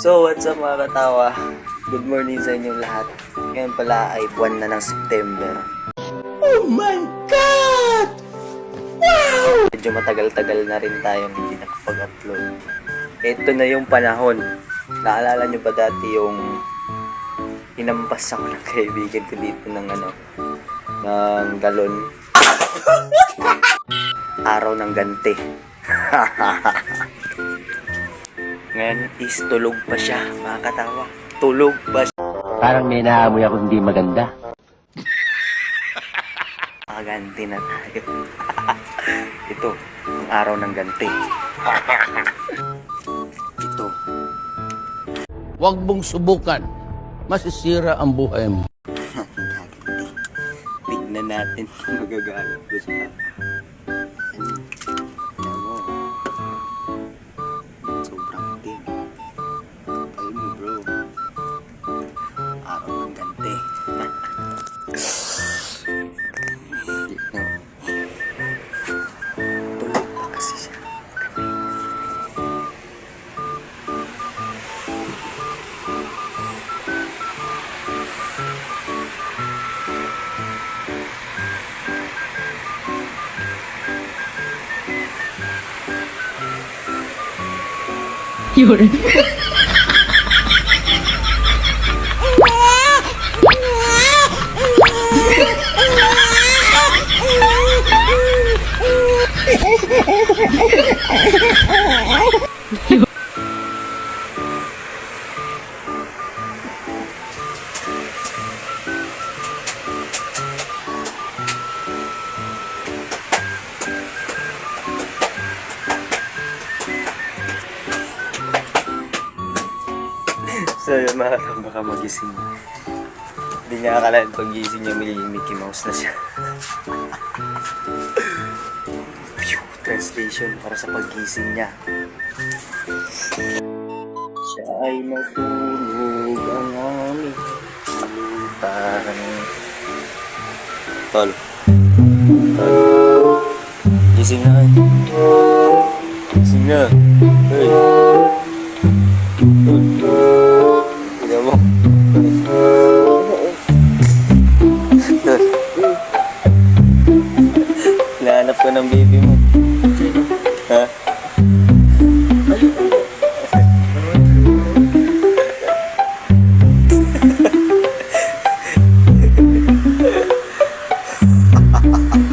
So, what's up mga katawa? Good morning sa inyong lahat. Ngayon pala ay buwan na ng September. Oh my God! Wow! Medyo matagal-tagal na rin tayong hindi nakapag-upload. Ito na yung panahon. Naalala nyo ba dati yung hinampas ako ng kaibigan ko dito ng ano, ng galon. Araw ng ganti. Ngayon is tulog pa siya, mga katawa. Tulog pa siya. Parang may naamoy ako hindi maganda. Makaganti na tayo. Ito, ang araw ng ganti. Ito, Huwag mong subukan. Masisira ang buhay mo. Tignan natin kung magagalit ko siya. 有人。So yun mga katang baka magising. Hindi niya akalain pag gising niya may Mickey Mouse na siya. Phew, translation para sa paggising niya. Siya ay matulog ang aming lutan. Tol. Tol. Gising na. Gising na. Hey. Tignan Uh-huh.